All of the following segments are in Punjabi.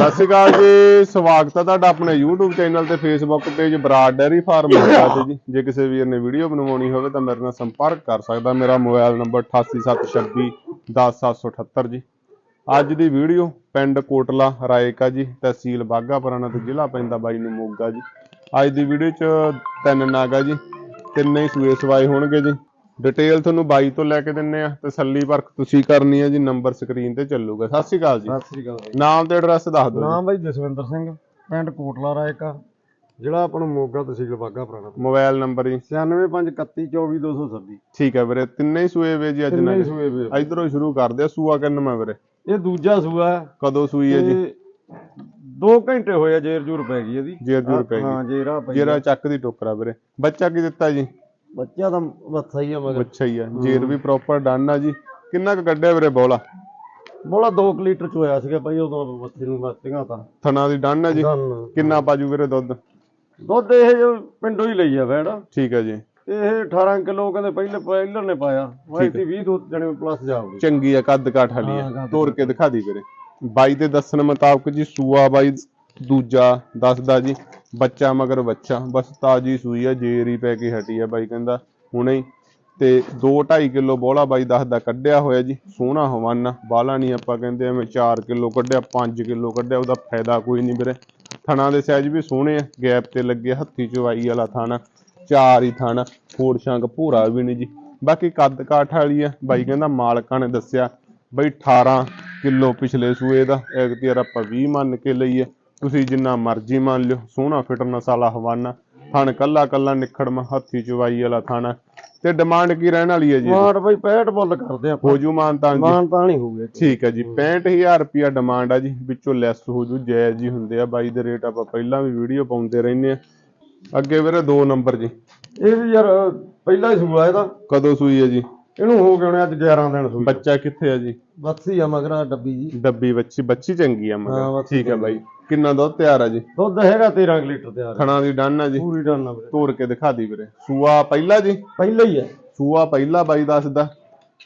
ਸਤਿ ਸ਼੍ਰੀ ਅਕਾਲ ਜੀ, ਸਵਾਗਤ ਹੈ ਤੁਹਾਡਾ ਆਪਣੇ YouTube ਚੈਨਲ ਤੇ Facebook page Brar dairy farm ਹੋਗਾ ਤੇ ਜੀ। ਜੇ ਕਿਸੇ ਵੀਰ ਨੇ ਵੀਡੀਓ ਬਣਵਾਉਣੀ ਹੋਵੇ ਤਾਂ ਮੇਰੇ ਨਾਲ ਸੰਪਰਕ ਕਰ ਸਕਦਾ। ਮੇਰਾ ਮੋਬਾਈਲ ਨੰਬਰ 8876 10778 ਜੀ। ਅੱਜ ਦੀ ਵੀਡੀਓ ਪਿੰਡ ਕੋਟਲਾ ਰਾਏਕਾ ਜੀ, ਤਹਿਸੀਲ ਬਾਗਾ ਪੁਰਾਣਾ ਤੇ ਜ਼ਿਲ੍ਹਾ ਪੈਂਦਾ ਬਾਈ ਨੂੰ ਮੋਗਾ ਜੀ। ਅੱਜ ਦੀ ਵੀਡੀਓ 'ਚ ਤਿੰਨ ਨਾਗਾ ਜੀ। ਤਿੰਨੇ ਹੀ ਸੂਏ ਸਵਾਏ ਹੋਣਗੇ ਜੀ। ਡਿਟੇਲ ਤੁਹਾਨੂੰ ਬਾਈ ਤੋਂ ਲੈ ਕੇ ਦਿੰਨੇ ਆ ਤਸੱਲੀ ਪਰਖ ਤੁਸੀਂ ਕਰਨੀ ਹੈ ਜੀ ਨੰਬਰ ਸਕਰੀਨ ਤੇ ਚੱਲੂਗਾ। ਸਤਿ ਸ਼੍ਰੀ ਅਕਾਲ ਜੀ। ਸਤਿ ਸ੍ਰੀ ਅਕਾਲ ਬਾਈ। ਨਾਮ ਤੇ ਐਡਰੈਸ ਦੱਸ ਦਿਓ। ਨਾਮ ਬਾਈ ਜਸਵਿੰਦਰ ਸਿੰਘ ਪਿੰਡ ਕੋਟਲਾ ਰਾਏਕਾ ਜ਼ਿਲ੍ਹਾ ਆਪਾਂ ਨੂੰ ਮੋਗਾ ਤਹਿਸੀਲ ਬਾਗਾ ਪੁਰਾਣਾ। ਮੋਬਾਈਲ ਨੰਬਰ ਜੀ। 9551324226 ਠੀਕ ਹੈ ਵੀਰੇ ਤਿੰਨੇ ਹੀ ਸੂਏ ਵੇ ਜੀ ਅੱਜ ਨਾਲ ਹੀ ਸੂਏ ਵੇ ਇਧਰੋਂ ਸ਼ੁਰੂ ਕਰਦੇ ਆ ਸੂਆ ਕਿੰਨਵਾਂ ਵੀਰੇ? ਇਹ ਦੂਜਾ ਸੂਆ ਹੈ। ਕਦੋਂ ਸੂਈ ਹੈ ਜੀ? ਤੇ 2 ਘੰਟੇ ਹੋਏ ਆ ਜੇਰ ਜੂਰ ਪੈ ਗਈ ਇਹਦੀ। ਜੇਰ ਜੂਰ ਪੈ ਹਾਂ ਗਈ। ਜੇਰਾ ਪਈ ਜੇਰਾ ਚੱਕ ਦੀ ਟੋਕਰਾ ਵੀਰੇ। ਬੱਚਾ ਕੀ ਦਿੱਤਾ ਜੀ? ਬੱਚਾ ਤਾਂ ਮੱਥਾ ਹੀ ਆ ਮਗਰ। ਬੱਚਾ ਹੀ ਆ। ਜੇਰ ਵੀ ਪ੍ਰੋਪਰ ਡਨ ਆ ਜੀ। ਕਿੰਨਾ ਕੁ ਕੱਢਿਆ ਵੀਰੇ ਬੋਲਾ? ਬੋਲਾ 2 ਲੀਟਰ ਚ ਹੋਇਆ ਸੀਗਾ ਬਾਈ ਉਦੋਂ ਮੱਥੇ ਨੂੰ ਮੱਤੀਆਂ ਤਾਂ। ਥਣਾ ਦੀ ਡਨ ਆ ਜੀ। ਕਿੰਨਾ ਪਾਜੂ ਵੀਰੇ ਦੁੱਧ? ਦੁੱਧ ਇਹ ਜੋ ਪਿੰਡੋਂ ਹੀ ਲਈ ਆ ਵੈੜ ਠੀਕ ਹੈ ਜੀ। ਇਹ 18 ਕਿਲੋ ਕਹਿੰਦੇ ਪਹਿਲੇ ਪਹਿਲਰ ਨੇ ਪਾਇਆ। ਵਾਈਟੀ 20 ਦੋ ਜਣੇ ਪਲੱਸ ਜਾਊਗੀ। ਚੰਗੀ ਆ ਕੱਦ ਕਾਠ ਵਾਲੀ ਹਾਂ, ਆ ਕੱਦ ਤੋੜ ਕੇ ਦਿਖਾ ਦੀ ਵੀਰੇ। ਬਾਈ ਦੇ ਦੱਸਣ ਮੁਤਾਬਕ ਜੀ ਸੂਆ ਬਾਈ ਦੂਜਾ ਦੱਸਦਾ ਜੀ, ਬੱਚਾ ਮਗਰ ਬੱਚਾ, ਬਸ ਤਾਜੀ ਸੂਈ ਆ, ਜੇਰ ਹੀ ਪੈ ਕੇ ਹਟੀ ਆ ਬਾਈ ਕਹਿੰਦਾ, ਹੁਣੇ ਹੀ। ਤੇ 2.5 ਕਿਲੋ ਬੋਲਾ ਬਾਈ ਦੱਸਦਾ ਕੱਢਿਆ ਹੋਇਆ ਜੀ, ਸੋਹਣਾ ਹਵਾਨਾ, ਬਾਲਾ ਨਹੀਂ ਆਪਾਂ ਕਹਿੰਦੇ ਐਵੇਂ 4 ਕਿਲੋ ਕੱਢਿਆ 5 ਕਿਲੋ ਕੱਢਿਆ, ਉਹਦਾ ਫਾਇਦਾ ਕੋਈ ਨਹੀਂ ਵੀਰੇ। ਥਣਾ ਦੇ ਸਾਈਜ਼ ਵੀ ਸੋਹਣੇ ਆ, ਗੈਪ ਤੇ ਲੱਗੇ ਹੱਥੀ ਚਵਾਈ ਵਾਲਾ ਥਾਣਾ, ਚਾਰ ਹੀ ਥਾਣਾ, ਹੋਰ ਸ਼ੰਗ ਭੂਰਾ ਵੀ ਨਹੀਂ ਜੀ। ਬਾਕੀ ਕੱਦ ਕਾਠ ਵਾਲੀ ਆ, ਬਾਈ ਕਹਿੰਦਾ ਮਾਲਕਾਂ ਨੇ ਦੱਸਿਆ, ਬਈ 18 ਕਿਲੋ ਪਿਛਲੇ ਸੂਏ ਦਾ ਐਗਤੀਰ ਆਪਾਂ 20 ਮੰਨ ਕੇ ਲਈਏ। ਤੁਸੀਂ ਜਿੰਨਾ ਮਰਜ਼ੀ ਮੰਨ ਲਿਓ ਸੋਹਣਾ ਫਿਟਨੈਸ ਵਾਲਾ ਹਵਾਨਾ। ਥਣ ਕੱਲਾ ਕੱਲਾ ਨਿਖੜਮਾ ਹੱਥੀ ਚਵਾਈ ਵਾਲਾ ਥਾਣਾ। ਤੇ ਡਿਮਾਂਡ ਕੀ ਰਹਿਣ ਵਾਲੀ ਹੈ ਜੀ? ਮਾਰ ਬਾਈ 65 ਬੁੱਲ ਕਰਦੇ ਆਪਾਂ। ਹੋ ਜੂ ਮਾਨਤਾਨ ਜੀ। ਮਾਨ ਤਾਂ ਨਹੀਂ ਹੋਊਗੇ। ਠੀਕ ਹੈ ਜੀ 65000 ਰੁਪਿਆ ਡਿਮਾਂਡ ਆ ਜੀ। ਵਿੱਚੋਂ ਲੈਸ ਹੋ ਜੂ ਜਾਇਜ਼ ਜੀ ਹੁੰਦੇ ਆ। ਬਾਈ ਦੇ ਰੇਟ ਆਪਾਂ ਪਹਿਲਾਂ ਵੀ ਵੀਡੀਓ ਪਾਉਂਦੇ ਰਹਿੰਦੇ ਆ। ਅੱਗੇ ਵੀਰੇ 2 ਨੰਬਰ ਜੀ। ਇਹ ਵੀ ਯਾਰ ਪਹਿਲਾ ਹੀ ਸੂਆ ਇਹਦਾ। ਕਦੋਂ ਸੂਈ ਹੈ ਜੀ? ਇਹਨੂੰ ਹੋ ਗਏ ਹੋਣੇ ਅੱਜ 11 ਦਿਨ ਸੂਈ ਬੱਚਾ ਕਿੱਥੇ ਆ ਜੀ? ਬੱਸੀ ਆ ਮਗਰਾ ਡੱਬੀ ਜੀ। ਡੱਬੀ ਬੱਚੀ ਬੱਚੀ ਚੰਗੀ ਆ ਹਾਂ, ਮਗਰ ਬੱਚੀ ਠੀਕ ਹੈ ਬਾਈ। ਕਿੰਨਾ ਦੁੱਧ ਤਿਆਰ ਆ ਜੀ? ਦੁੱਧ ਹੈਗਾ 13 ਕੁ ਲੀਟਰ ਤਿਆਰ ਥਣਾ ਦੀ ਡਨ ਆ ਜੀ। ਪੂਰੀ ਡਨ ਆ ਵੀਰੇ। ਤੋੜ ਕੇ ਦਿਖਾ ਦੀ ਵੀਰੇ। ਸੂਆ ਪਹਿਲਾ ਜੀ? ਪਹਿਲਾ ਹੀ ਹੈ ਸੂਆ ਪਹਿਲਾ ਬਾਈ ਦੱਸਦਾ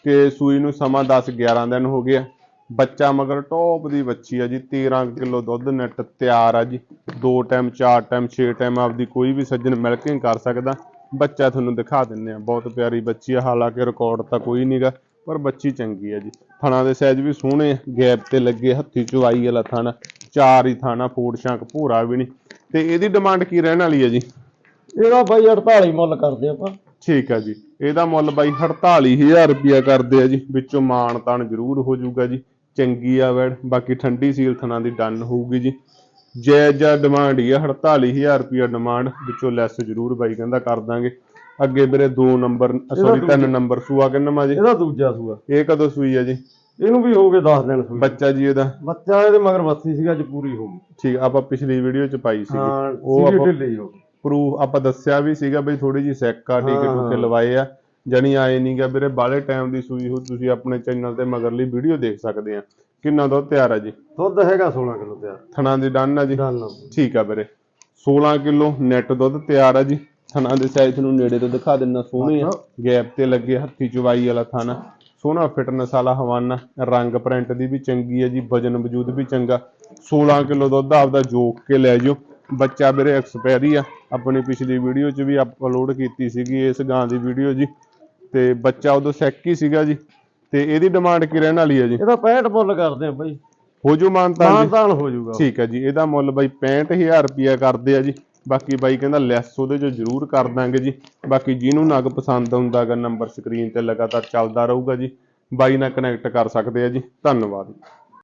ਕਿ ਸੂਈ ਨੂੰ ਸਮਾਂ 10 11 ਦਿਨ ਹੋ ਗਿਆ ਬੱਚਾ ਮਗਰ ਟੌਪ ਦੀ ਬੱਚੀ ਆ ਜੀ। 13 ਕਿਲੋ ਦੁੱਧ ਨੈਟ ਤਿਆਰ ਆ ਜੀ। ਦੋ ਟਾਈਮ ਚਾਰ ਟਾਈਮ 6 ਟਾਈਮ ਆਪਦੀ ਕੋਈ ਵੀ ਸੱਜਣ ਮਿਲਕਿੰਗ ਕਰ ਸਕਦਾ। ਬੱਚਾ ਤੁਹਾਨੂੰ ਦਿਖਾ ਦਿੰਨੇ ਆ ਬਹੁਤ ਪਿਆਰੀ ਬੱਚੀ ਆ ਹਾਲਾਂਕਿ ਰਿਕਾਰਡ ਤਾਂ ਕੋਈ ਨਹੀਂਗਾ ਪਰ ਬੱਚੀ ਚੰਗੀ ਆ ਜੀ। ਥਣਾ ਦੇ ਸਾਈਜ਼ ਵੀ ਸੋਹਣੇ ਆ ਗੈਪ ਤੇ ਲੱਗੇ ਹੱਥੀ ਚੁਵਾਈ ਵਾਲਾ ਥਾਣਾ ਚਾਰ ਹੀ ਥਾਣਾ ਫੋੜ ਸ਼ੰਕ ਭੂਰਾ ਵੀ ਨਹੀਂ। ਤੇ ਇਹਦੀ ਡਿਮਾਂਡ ਕੀ ਰਹਿਣ ਵਾਲੀ ਹੈ ਜੀ? ਇਹਦਾ ਬਾਈ 48 ਮੁੱਲ ਕਰਦੇ ਆਪਾਂ। ਠੀਕ ਆ ਜੀ। ਇਹਦਾ ਮੁੱਲ ਬਾਈ 48000 ਰੁਪਿਆ ਕਰਦੇ ਆ ਜੀ। ਵਿੱਚੋਂ ਮਾਣ ਤਾਣ ਜ਼ਰੂਰ ਹੋ ਜਾਊਗਾ ਜੀ। ਚੰਗੀ ਆ ਵੈੜ ਬਾਕੀ ਠੰਡੀ ਸੀਲ ਥਣਾ ਦੀ ਡਨ ਹੋਊਗੀ ਜੀ। ਜਾਇਜ਼ ਡਿਮਾਂਡ ਹੀ ਆ 48000 ਰੁਪਿਆ ਡਿਮਾਂਡ ਵਿੱਚੋਂ ਲੈਸ ਜ਼ਰੂਰ ਬਾਈ ਕਹਿੰਦਾ ਕਰ ਦਾਂਗੇ। ਅੱਗੇ ਵੀਰੇ 2 ਨੰਬਰ ਸੌਰੀ 3 ਨੰਬਰ ਸੂਆ ਕਿੰਨਾ ਜੀ? ਇਹਦਾ ਦੂਜਾ ਸੂਆ। ਇਹ ਕਦੋਂ ਸੂਈ ਆ ਜੀ? ਇਹਨੂੰ ਵੀ ਹੋ ਗਏ 10 ਦਿਨ ਸੂਈ। ਬੱਚਾ ਜੀ ਇਹਦਾ? ਬੱਚਾ ਇਹਦੇ ਮਗਰ ਬੱਸੀ ਸੀਗਾ ਅੱਜ ਪੂਰੀ ਹੋ ਗਈ। ਠੀਕ ਆਪਾਂ ਪਿਛਲੀ ਵੀਡੀਓ ਚ ਪਾਈ ਸੀ ਉਹ ਆਪਾਂ ਢਿੱਲੀ ਹੋ ਗਈ। ਪ੍ਰੂਫ ਆਪਾਂ ਦੱਸਿਆ ਵੀ ਸੀਗਾ ਬਈ ਥੋੜੀ ਜੀ ਸੈੱਕ ਆ ਟੀਕੇ ਟੂਕੇ। ਲਵਾਏ ਆ। ਜਣੀ ਆਏ ਨਹੀਂਗਾ ਵੀਰੇ ਬਾਲੇ ਟਾਈਮ ਦੀ ਸੂਈ ਹੋ ਤੁਸੀਂ ਆਪਣੇ ਚੈਨਲ ਤੇ ਮਗਰਲੀ ਵੀਡੀਓ ਦੇਖ ਸਕਦੇ ਆ। ਕਿੰਨਾ ਦੁੱਧ ਤਿਆਰ ਆ ਜੀ? ਦੁੱਧ ਹੈਗਾ 16 ਕਿਲੋ ਤਿਆਰ। ਥਣਾ ਦੀ ਡਨ ਆ ਜੀ? ਠੀਕ ਆ ਵੀਰੇ। 16 ਕਿਲੋ ਨੈਟ ਦੁੱਧ ਤਿਆਰ ਆ ਜੀ। ਥਣਾ ਦੇ ਸਾਈਜ਼ ਨੂੰ ਨੇੜੇ ਤੋਂ ਦਿਖਾ ਦਿੰਨਾ ਸੋਹਣੇ ਆ। ਗੈਪ ਤੇ ਲੱਗੇ ਹੱਥੀ ਚੁਵਾਈ ਵਾਲਾ ਥਾਣਾ ਸੋਹਣਾ ਫਿਟਨੈਸ ਵਾਲਾ ਹਵਾਨਾ। ਰੰਗ ਪ੍ਰਿੰਟ ਦੀ ਵੀ ਚੰਗੀ ਹੈ ਜੀ ਵਜਨ ਵਜੂਦ ਵੀ ਚੰਗਾ। 16 ਕਿਲੋ ਦੁੱਧ ਆਪਦਾ ਜੋਕ ਕੇ ਲੈ ਜਿਓ। ਬੱਚਾ ਵੀਰੇ ਐਕਸਪਾਇਰੀ ਆ। ਆਪਣੀ ਪਿਛਲੀ ਵੀਡੀਓ 'ਚ ਵੀ ਅਪਲੋਡ ਕੀਤੀ ਸੀਗੀ ਇਸ ਗਾਂ ਦੀ ਵੀਡੀਓ ਜੀ। ਤੇ ਬੱਚਾ ਉਦੋਂ ਸੈੱਕ ਹੀ ਸੀਗਾ ਜੀ। ਤੇ ਇਹਦੀ ਡਿਮਾਂਡ ਕੀ ਰਹਿਣ ਵਾਲੀ ਹੈ ਜੀ? ਇਹਦਾ 65 ਮੁੱਲ ਕਰਦੇ ਆ ਬਾਈ। ਹੋ ਜੂ ਮਾਨਤਾ ਜੀ। ਮਾਨਤਾਨ ਹੋ ਜਾਊਗਾ ਠੀਕ ਹੈ ਜੀ ਇਹਦਾ ਮੁੱਲ ਬਾਈ 65000 ਰੁਪਿਆ ਕਰਦੇ ਆ ਜੀ। ਬਾਕੀ ਬਾਈ ਕਹਿੰਦਾ ਲੈਸ ਉਹਦੇ ਚ ਜ਼ਰੂਰ ਕਰ ਦਾਂਗੇ ਜੀ। ਬਾਕੀ ਜਿਹਨੂੰ ਨਗ ਪਸੰਦ ਆਉਂਦਾਗਾ ਨੰਬਰ ਸਕਰੀਨ ਤੇ ਲਗਾਤਾਰ ਚੱਲਦਾ ਰਹੂਗਾ ਜੀ। ਬਾਈ ਨਾਲ ਕਨੈਕਟ ਕਰ ਸਕਦੇ ਆ ਜੀ। ਧੰਨਵਾਦ